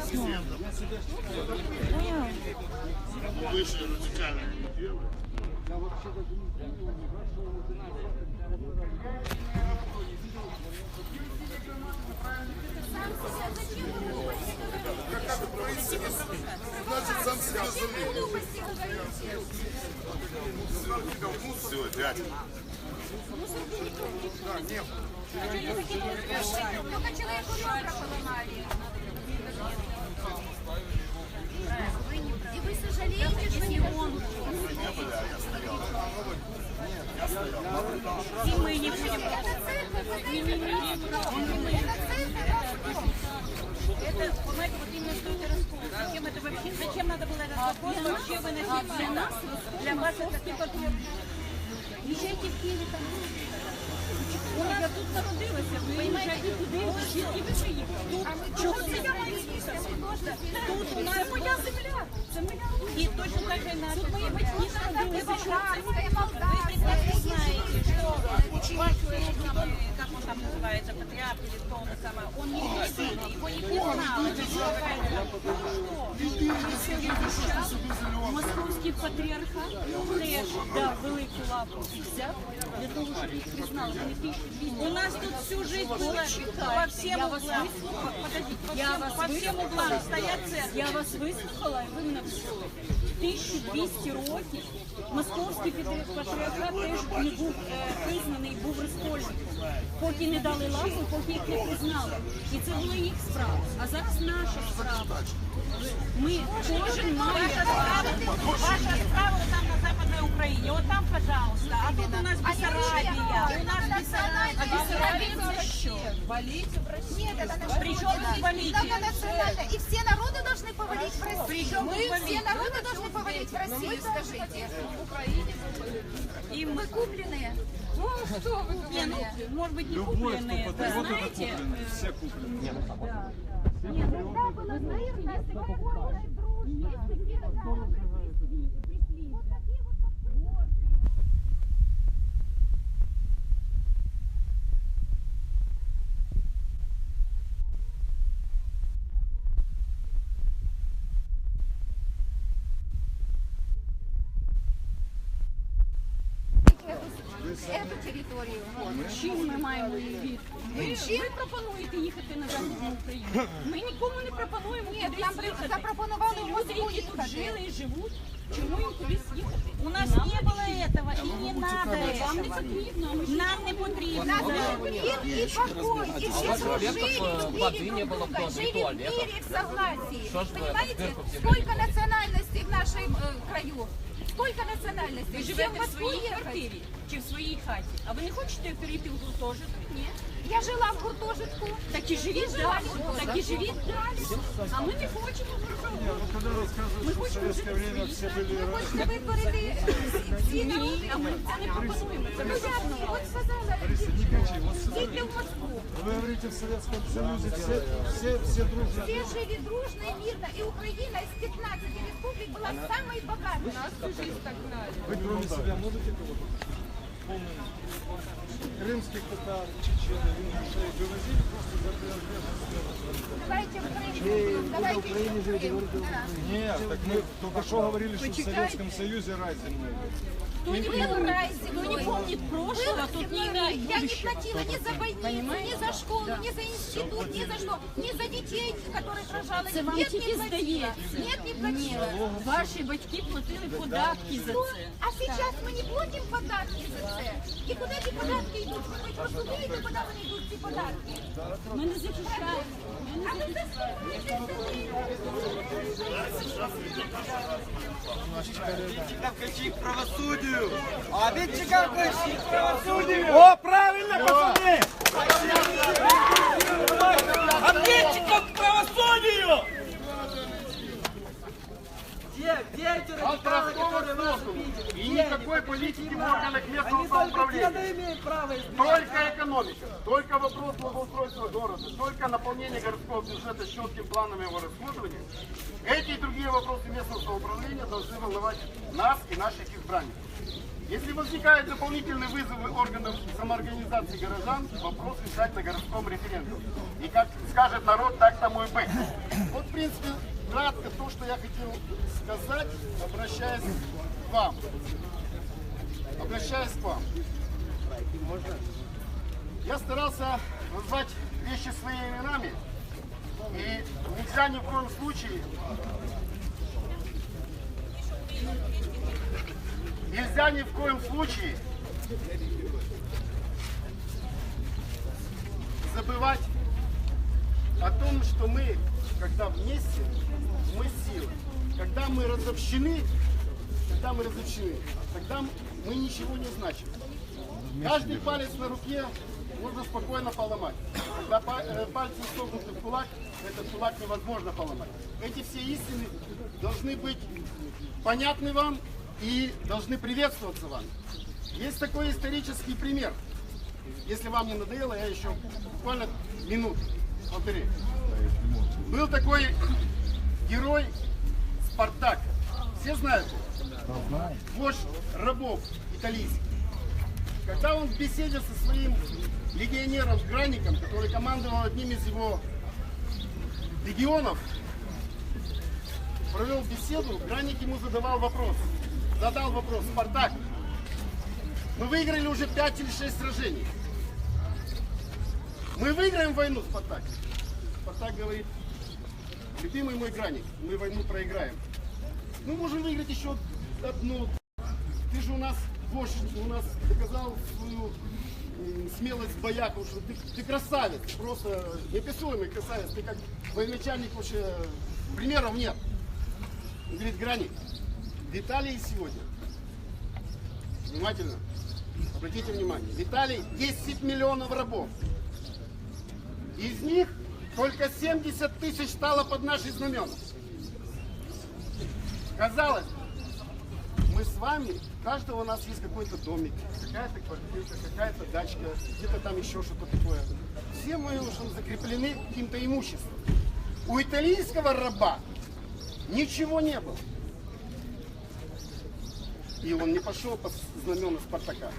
письмо. Выше радикально не делай. Значит, сам себя залил. Все, дядя. Только человеку ребра поломали. И вы сожалеете, что не он? И мы не будем. Это церковь, это Это церковь. Это, понимаете, вот именно что это раскол. Зачем это вообще, зачем надо было этот вопрос вообще выносить для нас, для вас это патриот. Езжайте в Києві там. У нас тут народилося, ви понимаєте, куди і ви приїхали. Чого це я Тут у нас моя земля, це моя І точно так же і наша. Тут мої батьки народилися. Болгарская, Вы молдавская. прекрасно знаете, что ваш, э, как он там называется, патриарх или кто он самое, он не единый, его не признал. Московський патріархат теж дав Взяв для того, признали. Вони 1200. У нас тут всю жизнь было по всем углам. Подождите, по всем, по всем углам стоять церкви. Я вас вислухала, і ви мене вислухали. 1200 років московський патріархат теж не був е, признаний, був розкольником. Поки не дали лапу, поки їх не признали. І це була їх справа. А зараз наша справа. Ми кожен має право. Ваша справа там Украине. Вот там, пожалуйста. А тут у нас Бессарабия. У нас Бессарабия. А Бессарабия это что? Нет, это наша Причем. И все народы должны повалить в России. Причем Мы все народы должны повалить в России, скажите. И Мы купленные. Ну, что вы Не, ну, купленные? может быть, не купленные. Вы знаете. Все куплены. Нет, тогда было наивно, если бы было Ви, пропонуєте їхати на Західну Україну. Ми нікому не пропонуємо Ні, кудись нам їхати. запропонували Це люди, Москву які тут їхати. жили і живуть. Чому їм кудись їхати? У нас не було этого і не надо. Вам не потрібно. Нам не потрібно. Мир и покой, и дружили, любили друг друга, жили в мире в согласии. Понимаете, сколько национальностей в нашем э, краю? Сколько национальностей? Ви Все живете в своїй ехать. квартирі чи в своїй хаті. А ви не хочете перейти в гуртожиток? Ні. Я жила в гуртожитку. Так і живіть далі. Так і живіть далі. А ми не хочемо в гуртожитку. когда рассказывают, что в советское время все были хочете виборити всі народи? А ми це не пропонуємо. Це говорите, в Советском Союзе все, все, все дружно. Все жили дружно и мирно, и Украина из 15 республик была самой богатой. Вы кроме себя можете кого-то? Крымских татар, чеченов, ингушей вывозили просто за. Давайте в Крым. Давайте в Крым. Нет, так мы только что говорили, что в Советском Союзе рай земной. Кто не, Был рай кто не земной. помнит прошлого, Был тут не земной рай. имеет Я не будущего. платила ни за больницу, ни за школу, ни за институт, ни за что, ни за детей, которых рожала. Це вам Нет, не тільки платила. здається. Нет, не платила. Ваші батьки платили податки за Что? це. А сейчас мы не платим податки за це. І куди ці податки йдуть? Ви хоч розумієте, куди вони йдуть, ці податки? Ми не захищаємо. Ми не А ви кричи к Правосудию! А Витчиков кричи к правосудию! О, правильно, пацаны! Ответчиков к правосудию! Где, где эти радикалы, которые вас обидели? И никакой политики в органах местного Они только самоуправления. деда имеют право избирать. Только экономика, только вопрос благоустройства города, только наполнение городского бюджета четким планом его расходования. Эти и другие вопросы местного самоуправления должны волновать нас и наших избранников. Если возникают дополнительные вызовы органов самоорганизации горожан, вопрос решать на городском референдуме. И как скажет народ, так тому и быть. Вот, в принципе, кратко то, что я хотел сказать, обращаясь к вам. Обращаясь к вам. Я старался назвать вещи своими именами, и нельзя ни в коем случае Нельзя ни в коем случае забывать о том, что мы, когда вместе, мы сила. Когда мы разобщены, когда мы разобщены, тогда мы ничего не значим. Каждый палец на руке можно спокойно поломать. Когда э, пальцы согнуты в кулак, этот кулак невозможно поломать. Эти все истины должны быть понятны вам и должны приветствоваться вам. Есть такой исторический пример. Если вам не надоело, я еще буквально минут, полторы. Был такой герой Спартак. Все знают? его? Вождь рабов италийских. Когда он в беседе со своим легионером Гранником, который командовал одним из его легионов, провел беседу, Гранник ему задавал вопрос. Задал вопрос, Спартак, мы выиграли уже 5 или 6 сражений. Мы выиграем войну, Спартак? Спартак говорит, любимый мой Граник, мы войну проиграем. Мы можем выиграть еще одну. Ты же у нас вождь, у нас доказал свою смелость в потому что ты, ты красавец, просто неописуемый красавец, ты как военачальник вообще примеров нет. Он говорит, Граник, в Италии сегодня, внимательно, обратите внимание, в Италии 10 миллионов рабов. Из них только 70 тысяч стало под наши знамена. Казалось, мы с вами, у каждого у нас есть какой-то домик, какая-то квартирка, какая-то дачка, где-то там еще что-то такое. Все мы уже закреплены каким-то имуществом. У итальянского раба ничего не было. И он не пошел по знамена Спартака.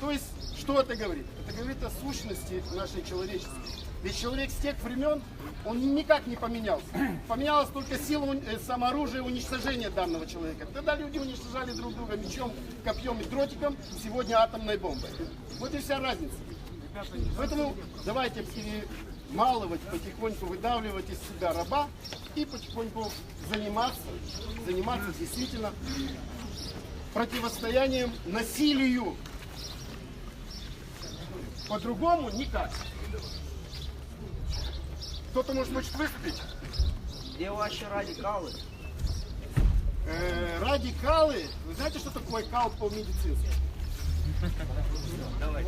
То есть, что это говорит? Это говорит о сущности нашей человеческой. Ведь человек с тех времен, он никак не поменялся. Поменялась только сила э, самооружия уничтожения данного человека. Тогда люди уничтожали друг друга мечом, копьем и дротиком, сегодня атомной бомбой. Вот и вся разница. Поэтому давайте перемалывать, потихоньку выдавливать из себя раба и потихоньку заниматься, заниматься действительно противостоянием насилию. По-другому никак. Кто-то может хочет выступить? Где ваши радикалы? Э, радикалы. Вы знаете, что такое кал по-медицински?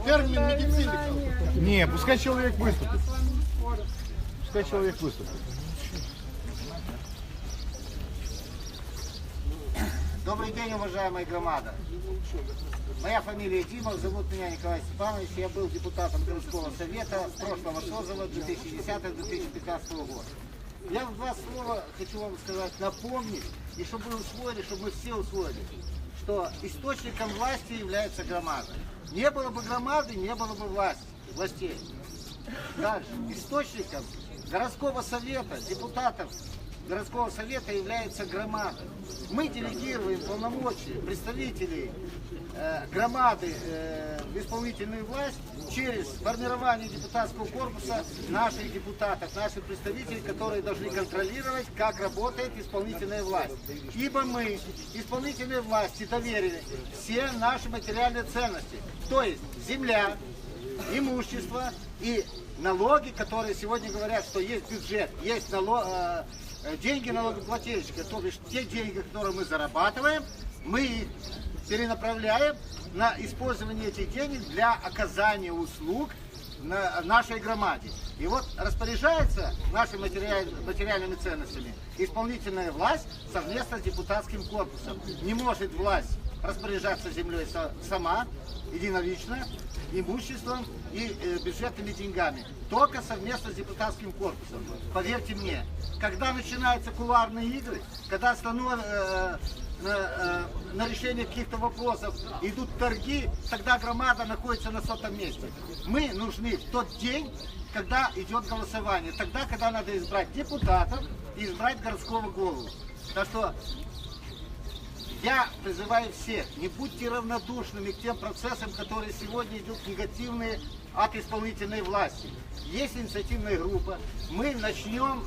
Термин медицины. Не, пускай человек выступит. Пускай человек выступит. Добрый день, уважаемая громада. Моя фамилия Димов, зовут меня Николай Степанович. Я был депутатом городского совета прошлого созыва 2010-2015 года. Я в два слова хочу вам сказать, напомнить, и чтобы вы усвоили, чтобы мы все усвоили, что источником власти является громада. Не было бы громады, не было бы власти, властей. Дальше. Источником городского совета, депутатов городского совета является громада. Мы делегируем полномочия представителей э, громады э, в исполнительную власть через формирование депутатского корпуса наших депутатов, наших представителей, которые должны контролировать, как работает исполнительная власть. Ибо мы исполнительной власти доверили все наши материальные ценности, то есть земля, имущество и налоги, которые сегодня говорят, что есть бюджет, есть нало- э, э, деньги налогоплательщика, то бишь те деньги, которые мы зарабатываем, мы перенаправляем на использование этих денег для оказания услуг на нашей громаде. И вот распоряжается нашими материаль- материальными ценностями исполнительная власть совместно с депутатским корпусом. Не может власть распоряжаться землей сама, единолично, имуществом и э, бюджетными деньгами. Только совместно с депутатским корпусом. Поверьте мне, когда начинаются кулуарные игры, когда стану, э, на, э, на решение каких-то вопросов идут торги, тогда громада находится на сотом месте. Мы нужны в тот день, когда идет голосование. Тогда, когда надо избрать депутатов и избрать городского голову. Так что я призываю всех, не будьте равнодушными к тем процессам, которые сегодня идут негативные от исполнительной власти. Есть инициативная группа, мы начнем,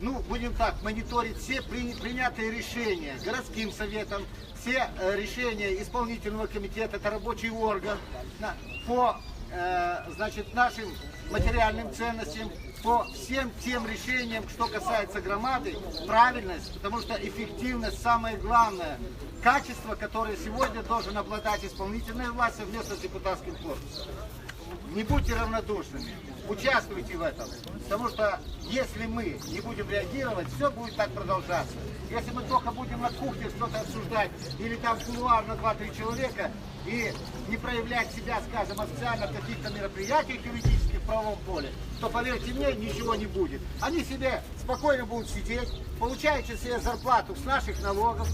ну, будем так, мониторить все при- принятые решения городским советом, все э, решения исполнительного комитета, это рабочий орган, по, э, значит, нашим материальным ценностям, по всем тем решениям, что касается громады, правильность, потому что эффективность самое главное, качество, которое сегодня должен обладать исполнительная власть совместно с депутатским корпусом. Не будьте равнодушными, участвуйте в этом, потому что если мы не будем реагировать, все будет так продолжаться. Если мы только будем на кухне что-то обсуждать или там кулуарно 2-3 человека и не проявлять себя, скажем, официально в каких-то мероприятиях юридических в правовом поле, то поверьте мне, ничего не будет. Они себе спокойно будут сидеть, получаете себе зарплату с наших налогов,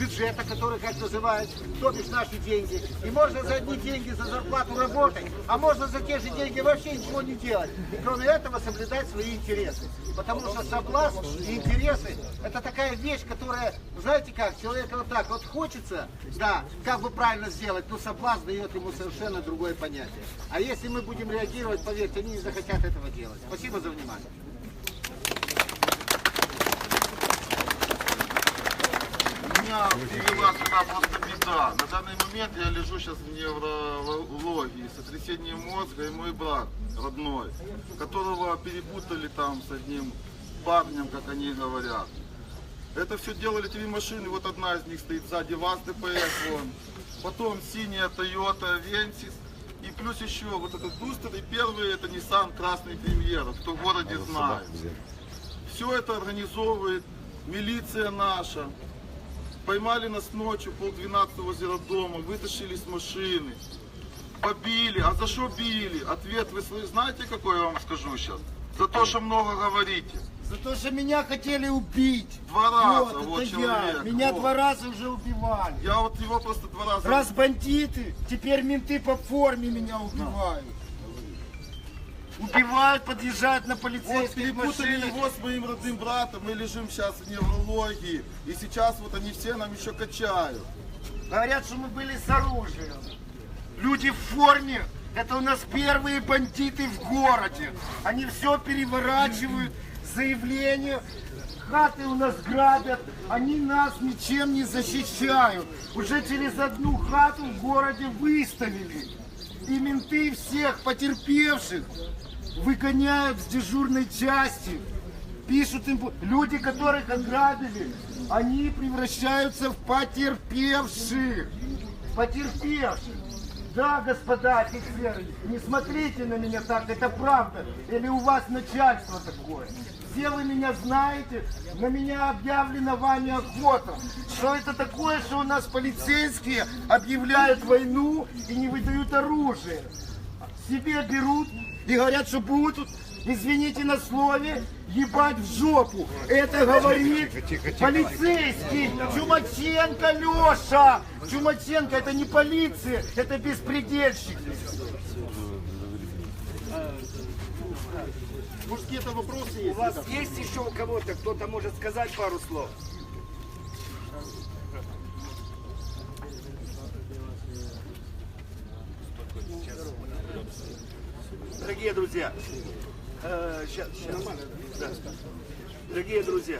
бюджета, который, как называют, то бишь наши деньги. И можно за одни деньги, за зарплату работать, а можно за те же деньги вообще ничего не делать. И кроме этого соблюдать свои интересы. Потому что соблазн и интересы – это такая вещь, которая, знаете как, человек вот так вот хочется, да, как бы правильно сделать, но соблазн дает ему совершенно другое понятие. А если мы будем реагировать, поверьте, они не захотят этого делать. Спасибо за внимание. Меня привела сюда просто беда. На данный момент я лежу сейчас в неврологии, сотрясение мозга и мой брат родной, которого перепутали там с одним парнем, как они говорят. Это все делали три машины, вот одна из них стоит сзади вас, ДПС, вон. Потом синяя Toyota Avensis. И плюс еще вот этот бустер, и первый это Nissan Красный Премьер, кто в городе знает. Все это организовывает милиция наша. Поймали нас ночью, полдвенадцатого возле дома, вытащили с машины. Побили. А за что били? Ответ вы знаете, какой я вам скажу сейчас? За то, что много говорите. За то, что меня хотели убить. Два раза, вот, вот это человек, я. Меня вот. два раза уже убивали. Я вот его просто два раза... Раз бандиты, теперь менты по форме меня убивают. Убивают, подъезжают на Вот полицейские перепутали машины. его с моим родным братом, мы лежим сейчас в неврологии. И сейчас вот они все нам еще качают. Говорят, что мы были с оружием. Люди в форме. Это у нас первые бандиты в городе. Они все переворачивают, заявления. Хаты у нас грабят. Они нас ничем не защищают. Уже через одну хату в городе выставили. И менты всех потерпевших выгоняют с дежурной части. Пишут им, люди, которых ограбили, они превращаются в потерпевших. Потерпевших. Да, господа офицеры, не смотрите на меня так, это правда. Или у вас начальство такое. Все вы меня знаете, на меня объявлена вами охота. Что это такое, что у нас полицейские объявляют войну и не выдают оружие? себе берут и говорят, что будут, извините на слове, ебать в жопу. Это говорит полицейский Чумаченко Леша. Чумаченко это не полиция, это беспредельщик. Может, какие-то вопросы есть? У вас есть еще у кого-то, кто-то может сказать пару слов? Дорогие друзья, э, щас, щас. Да. дорогие друзья,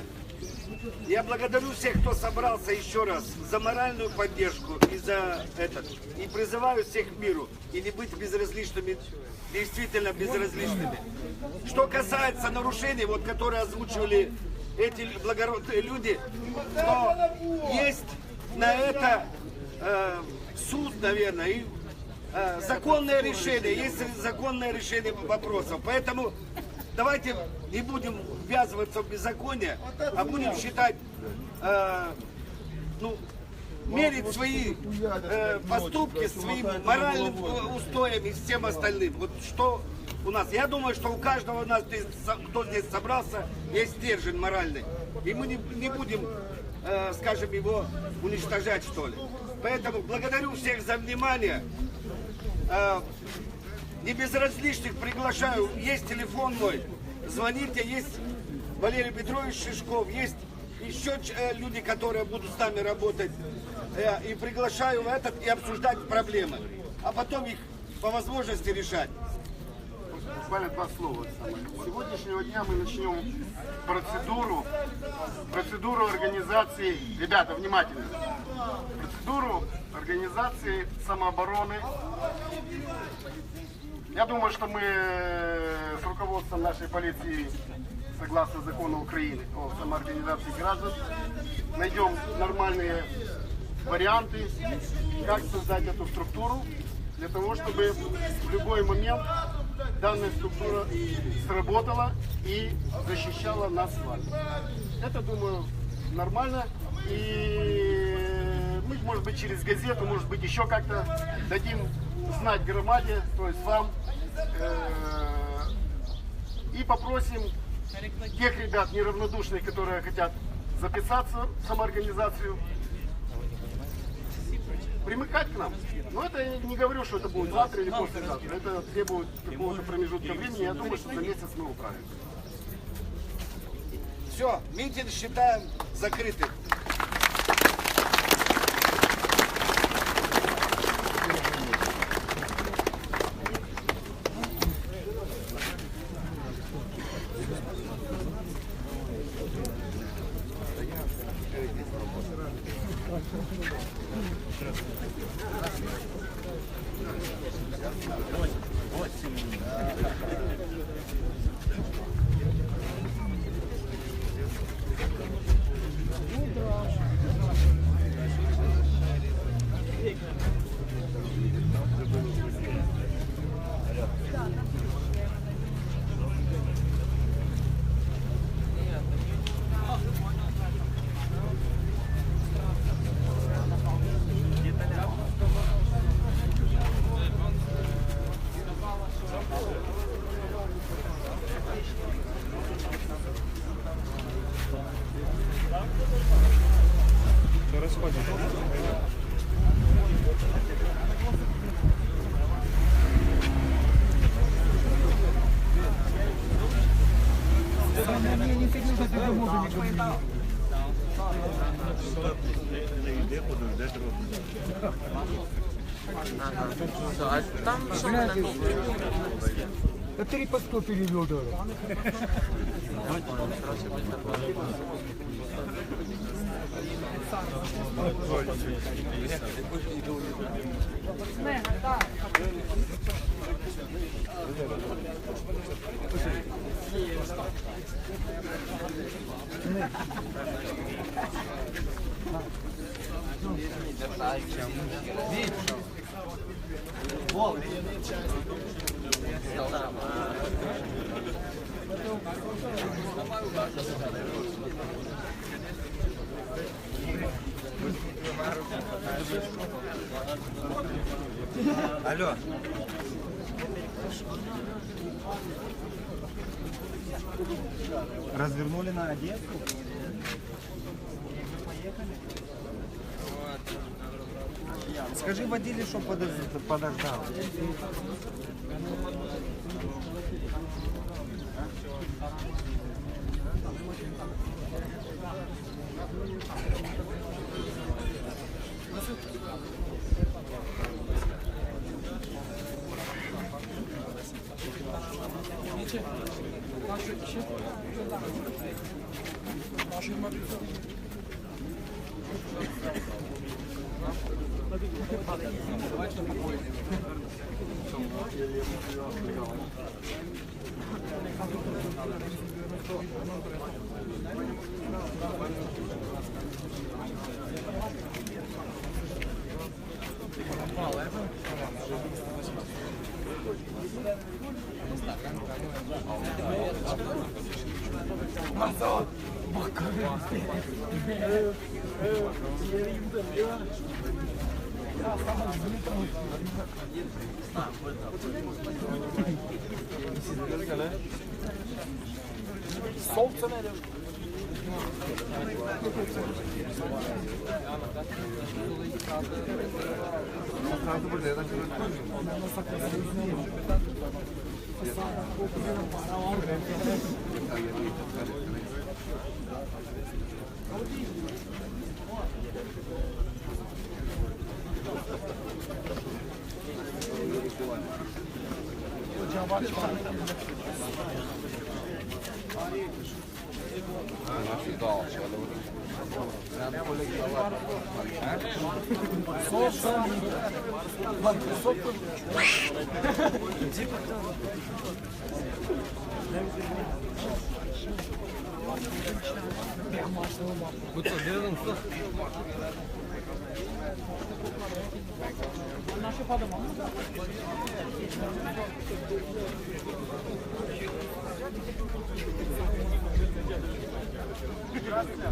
я благодарю всех, кто собрался еще раз за моральную поддержку и за этот. И призываю всех к миру и не быть безразличными, действительно безразличными. Что касается нарушений, вот которые озвучивали эти благородные люди, то есть на это э, суд, наверное, и э, законное решение, есть законное решение вопросов. Поэтому давайте не будем ввязываться в беззаконие, а будем считать, э, ну, мерить свои э, поступки своими моральными э, устоями и всем остальным. Вот что у нас. Я думаю, что у каждого у нас, кто здесь собрался, есть стержень моральный. И мы не, не будем, э, скажем, его уничтожать, что ли. Поэтому благодарю всех за внимание. Э, не безразличных приглашаю. Есть телефон мой. Звоните, есть Валерий Петрович Шишков, есть еще э, люди, которые будут с нами работать. Э, И приглашаю в этот и обсуждать проблемы. А потом их по возможности решать. Буквально два слова. С сегодняшнего дня мы начнем процедуру, процедуру организации, ребята, внимательно, процедуру организации самообороны. Я думаю, что мы э, с руководством нашей полиции, согласно закону Украины о самоорганизации граждан, найдем нормальные варианты, как создать эту структуру, для того, чтобы в любой момент данная структура сработала и защищала нас с вами. Это, думаю, нормально. И мы, может быть, через газету, может быть, еще как-то дадим знать громаде, то есть вам, э, и попросим тех ребят неравнодушных, которые хотят записаться в самоорганизацию, примыкать к нам. Но это я не говорю, что это будет завтра или послезавтра. Это требует какого-то промежутка времени. Я думаю, что за месяц мы управимся. Все, митинг считаем закрытым. Да три по сто перевел даже. Алло. Развернули на Одессу? Скажи водили, что подождал. Marcel! Bak! Soltene de. Kartı burada ya da şurada koymuyor mu? Ondan da saklasın. Para var. Bu da dedim usta. Здравствуйте.